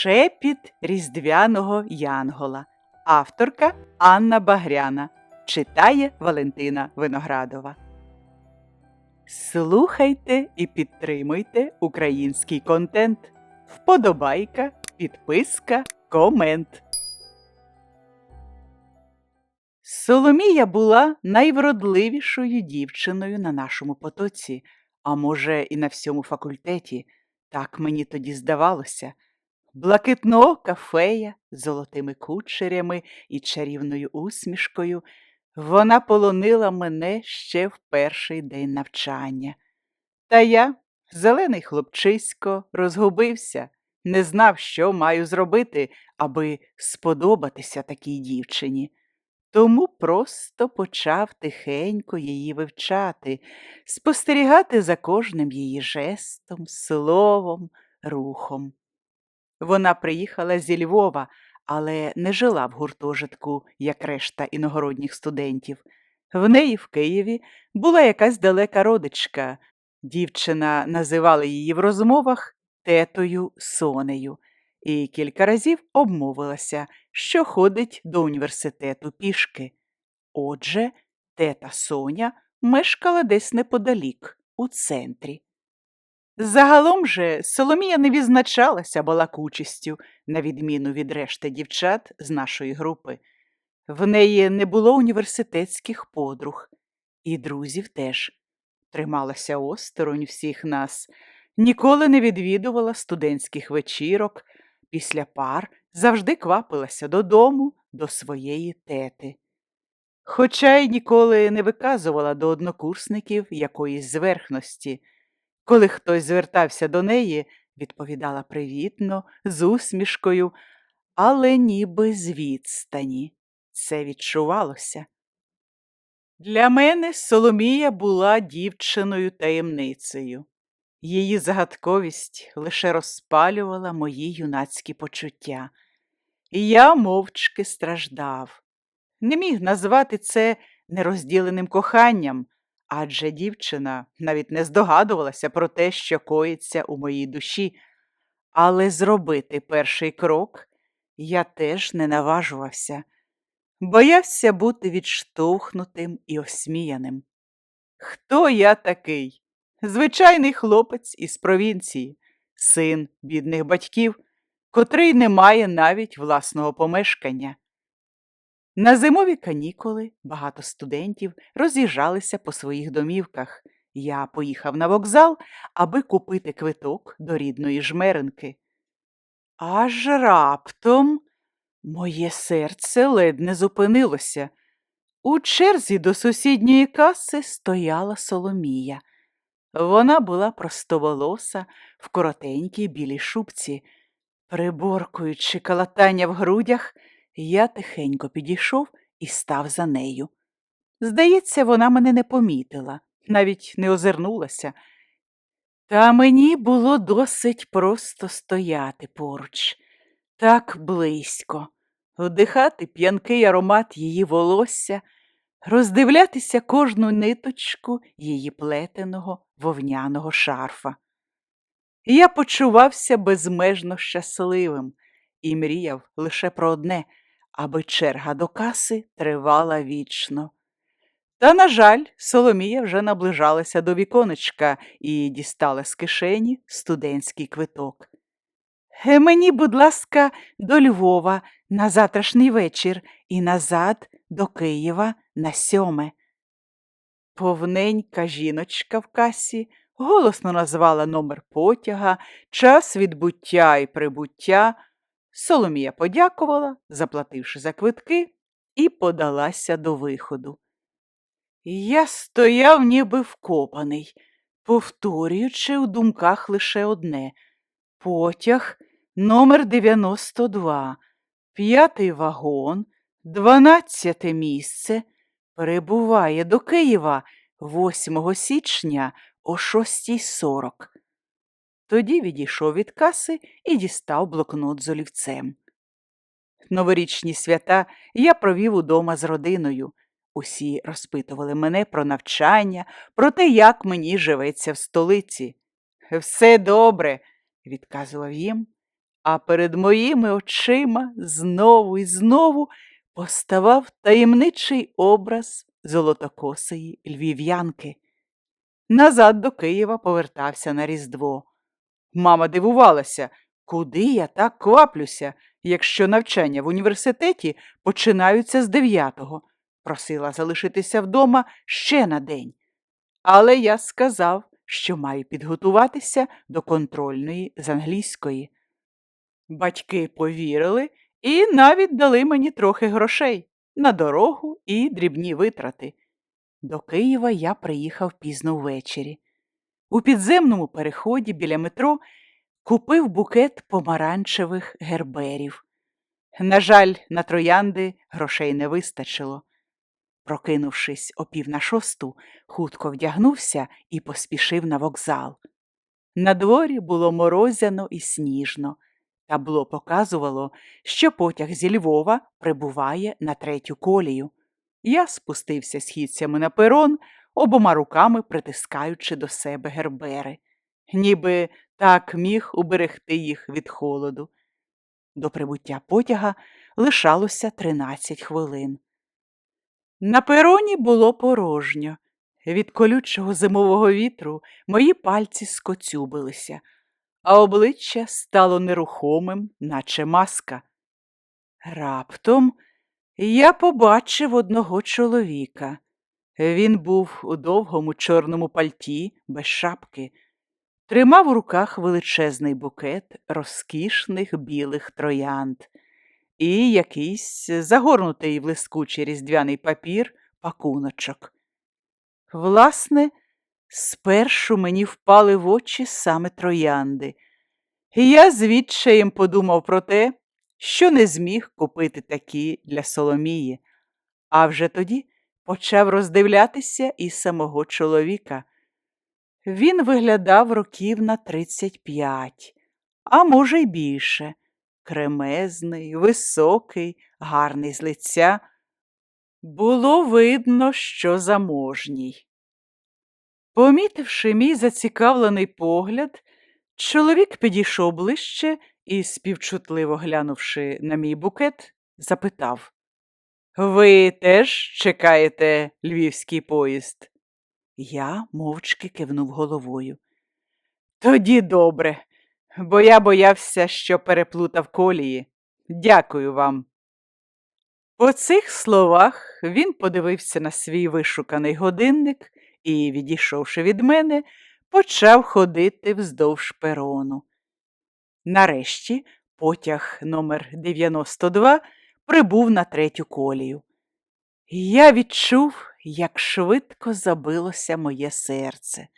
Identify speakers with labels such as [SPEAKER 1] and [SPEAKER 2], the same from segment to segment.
[SPEAKER 1] Шепіт різдвяного Янгола. Авторка Анна Багряна. Читає Валентина Виноградова. Слухайте і підтримуйте український контент. Вподобайка, підписка, комент. Соломія була найвродливішою дівчиною на нашому потоці, а може, і на всьому факультеті. Так мені тоді здавалося. Блакитноока фея з золотими кучерями і чарівною усмішкою, вона полонила мене ще в перший день навчання. Та я, зелений хлопчисько, розгубився, не знав, що маю зробити, аби сподобатися такій дівчині. Тому просто почав тихенько її вивчати, спостерігати за кожним її жестом, словом, рухом. Вона приїхала зі Львова, але не жила в гуртожитку, як решта іногородніх студентів. В неї в Києві була якась далека родичка. Дівчина називала її в розмовах тетою Сонею і кілька разів обмовилася, що ходить до університету пішки. Отже, тета Соня мешкала десь неподалік, у центрі. Загалом же Соломія не відзначалася балакучістю, на відміну від решти дівчат з нашої групи. В неї не було університетських подруг, і друзів теж. Трималася осторонь всіх нас, ніколи не відвідувала студентських вечірок, після пар завжди квапилася додому, до своєї тети. Хоча й ніколи не виказувала до однокурсників якоїсь зверхності. Коли хтось звертався до неї, відповідала привітно, з усмішкою, але ніби з відстані. Це відчувалося. Для мене Соломія була дівчиною таємницею. Її загадковість лише розпалювала мої юнацькі почуття. І я мовчки страждав. Не міг назвати це нерозділеним коханням, адже дівчина навіть не здогадувалася про те, що коїться у моїй душі, але зробити перший крок я теж не наважувався, боявся бути відштовхнутим і осміяним. Хто я такий? Звичайний хлопець із провінції, син бідних батьків, котрий не має навіть власного помешкання. На зимові канікули багато студентів роз'їжджалися по своїх домівках. Я поїхав на вокзал, аби купити квиток до рідної жмеренки. Аж раптом моє серце ледь не зупинилося. У черзі до сусідньої каси стояла Соломія. Вона була простоволоса в коротенькій білій шубці. Приборкуючи калатання в грудях, я тихенько підійшов і став за нею. Здається, вона мене не помітила, навіть не озирнулася. Та мені було досить просто стояти поруч, так близько, вдихати п'янкий аромат її волосся, роздивлятися кожну ниточку її плетеного вовняного шарфа. Я почувався безмежно щасливим і мріяв лише про одне аби черга до каси тривала вічно. Та, на жаль, Соломія вже наближалася до віконечка і дістала з кишені студентський квиток. «Е, Мені, будь ласка, до Львова на завтрашній вечір і назад до Києва на сьоме. Повненька жіночка в касі голосно назвала номер потяга, час відбуття і прибуття. Соломія подякувала, заплативши за квитки, і подалася до виходу. Я стояв, ніби вкопаний, повторюючи у думках лише одне потяг номер 92, п'ятий вагон, дванадцяте місце, перебуває до Києва 8 січня о 6.40. Тоді відійшов від каси і дістав блокнот з олівцем. Новорічні свята я провів удома з родиною. Усі розпитували мене про навчання, про те, як мені живеться в столиці. Все добре, відказував їм, а перед моїми очима знову і знову поставав таємничий образ золотокосої львів'янки. Назад до Києва повертався на Різдво. Мама дивувалася, куди я так кваплюся, якщо навчання в університеті починаються з дев'ятого. Просила залишитися вдома ще на день. Але я сказав, що маю підготуватися до контрольної з англійської. Батьки повірили і навіть дали мені трохи грошей на дорогу і дрібні витрати. До Києва я приїхав пізно ввечері. У підземному переході біля метро купив букет помаранчевих герберів. На жаль, на троянди грошей не вистачило. Прокинувшись о пів на шосту, хутко вдягнувся і поспішив на вокзал. На дворі було морозяно і сніжно. Табло показувало, що потяг зі Львова прибуває на третю колію. Я спустився східцями на перон, обома руками притискаючи до себе гербери, ніби так міг уберегти їх від холоду. До прибуття потяга лишалося тринадцять хвилин. На пероні було порожньо. Від колючого зимового вітру мої пальці скоцюбилися, а обличчя стало нерухомим, наче маска. Раптом я побачив одного чоловіка. Він був у довгому чорному пальті, без шапки, тримав у руках величезний букет розкішних білих троянд і якийсь загорнутий в лискучий різдвяний папір пакуночок. Власне, спершу мені впали в очі саме троянди, і я звідчаєм подумав про те, що не зміг купити такі для Соломії, а вже тоді почав роздивлятися і самого чоловіка. Він виглядав років на тридцять п'ять, а може й більше. Кремезний, високий, гарний з лиця. Було видно, що заможній. Помітивши мій зацікавлений погляд, чоловік підійшов ближче і, співчутливо глянувши на мій букет, запитав Ви теж чекаєте львівський поїзд? Я мовчки кивнув головою. Тоді добре, бо я боявся, що переплутав колії. Дякую вам. По цих словах він подивився на свій вишуканий годинник і, відійшовши від мене, почав ходити вздовж перону. Нарешті потяг номер 92 прибув на третю колію. Я відчув, як швидко забилося моє серце.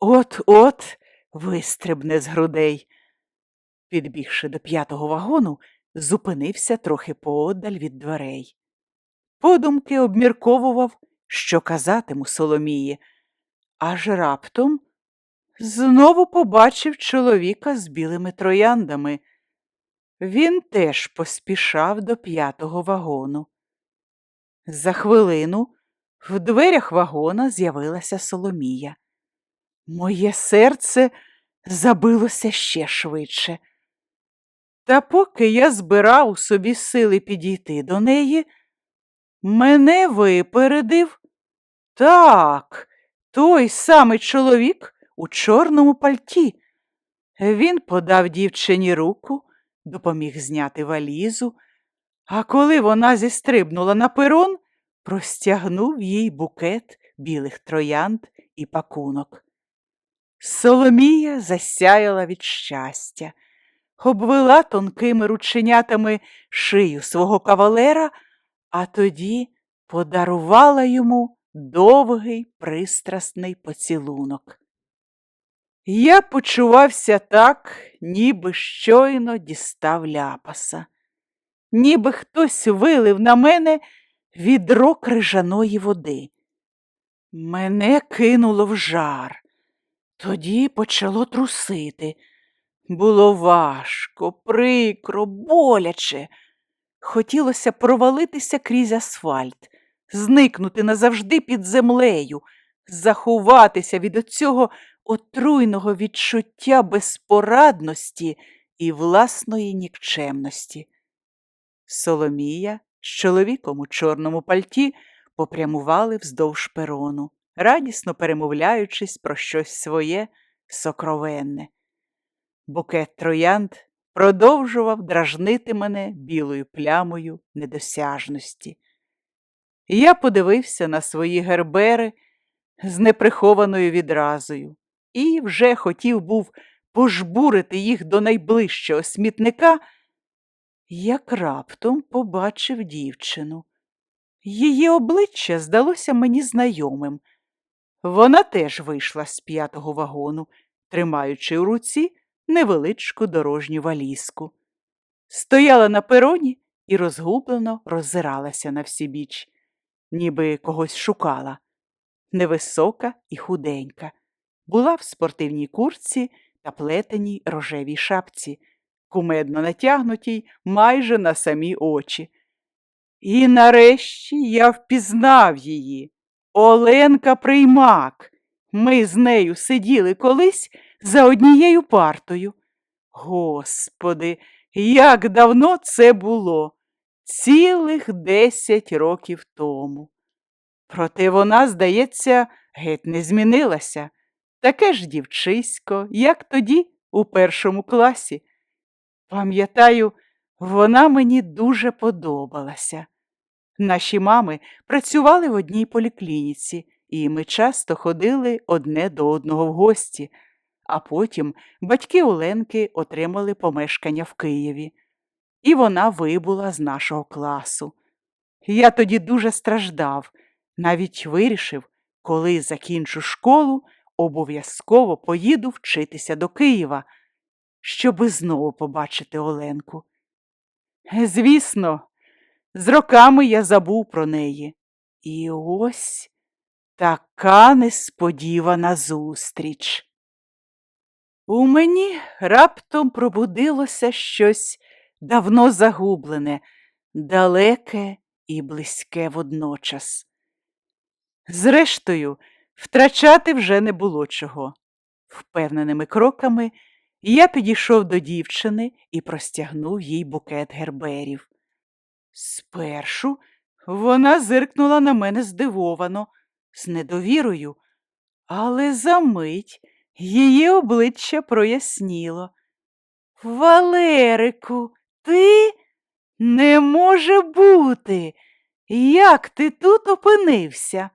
[SPEAKER 1] От-от вистрибне з грудей. Підбігши до п'ятого вагону, зупинився трохи поодаль від дверей. Подумки обмірковував, що казатиму Соломії, аж раптом знову побачив чоловіка з білими трояндами. Він теж поспішав до п'ятого вагону. За хвилину в дверях вагона з'явилася Соломія. Моє серце забилося ще швидше. Та поки я збирав у собі сили підійти до неї, мене випередив так, той самий чоловік у чорному пальті. Він подав дівчині руку, допоміг зняти валізу, а коли вона зістрибнула на перон, простягнув їй букет білих троянд і пакунок. Соломія засяяла від щастя, обвела тонкими рученятами шию свого кавалера, а тоді подарувала йому довгий пристрасний поцілунок. Я почувався так, ніби щойно дістав ляпаса, ніби хтось вилив на мене відро крижаної води. Мене кинуло в жар. Тоді почало трусити. Було важко, прикро, боляче. Хотілося провалитися крізь асфальт, зникнути назавжди під землею, заховатися від оцього отруйного відчуття безпорадності і власної нікчемності. Соломія з чоловіком у чорному пальті попрямували вздовж перону, радісно перемовляючись про щось своє сокровенне. Букет троянд продовжував дражнити мене білою плямою недосяжності. Я подивився на свої гербери з неприхованою відразою і вже хотів був пожбурити їх до найближчого смітника, як раптом побачив дівчину. Її обличчя здалося мені знайомим. Вона теж вийшла з п'ятого вагону, тримаючи у руці невеличку дорожню валізку. Стояла на пероні і розгублено роззиралася на всі біч, ніби когось шукала. Невисока і худенька, була в спортивній курці та плетеній рожевій шапці, кумедно натягнутій майже на самі очі. І нарешті я впізнав її. Оленка Приймак. Ми з нею сиділи колись за однією партою. Господи, як давно це було, цілих десять років тому. Проте вона, здається, геть не змінилася. Таке ж дівчисько, як тоді, у першому класі. Пам'ятаю, вона мені дуже подобалася. Наші мами працювали в одній поліклініці, і ми часто ходили одне до одного в гості, а потім батьки Оленки отримали помешкання в Києві, і вона вибула з нашого класу. Я тоді дуже страждав, навіть вирішив, коли закінчу школу, обов'язково поїду вчитися до Києва, щоби знову побачити Оленку. Звісно, з роками я забув про неї. І ось така несподівана зустріч. У мені раптом пробудилося щось давно загублене, далеке і близьке водночас. Зрештою, втрачати вже не було чого. Впевненими кроками я підійшов до дівчини і простягнув їй букет герберів. Спершу вона зиркнула на мене здивовано, з недовірою, але за мить її обличчя проясніло. Валерику, ти не може бути. Як ти тут опинився?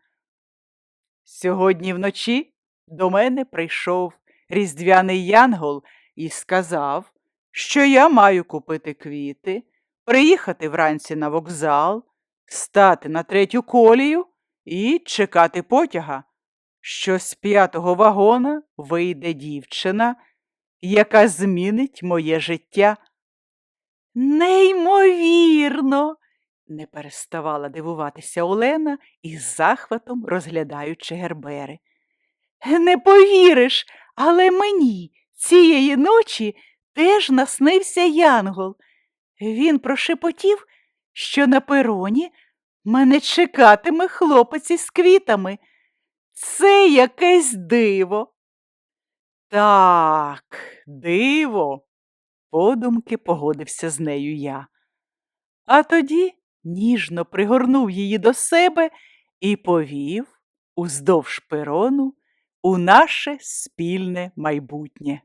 [SPEAKER 1] Сьогодні вночі до мене прийшов різдвяний янгол і сказав, що я маю купити квіти, приїхати вранці на вокзал, стати на третю колію і чекати потяга, що з п'ятого вагона вийде дівчина, яка змінить моє життя. Неймовірно, не переставала дивуватися Олена із захватом розглядаючи гербери. Не повіриш, але мені цієї ночі теж наснився янгол. Він прошепотів, що на пероні мене чекатиме хлопець із квітами. Це якесь диво. Так, диво, подумки погодився з нею я. А тоді ніжно пригорнув її до себе і повів уздовж перону у наше спільне майбутнє.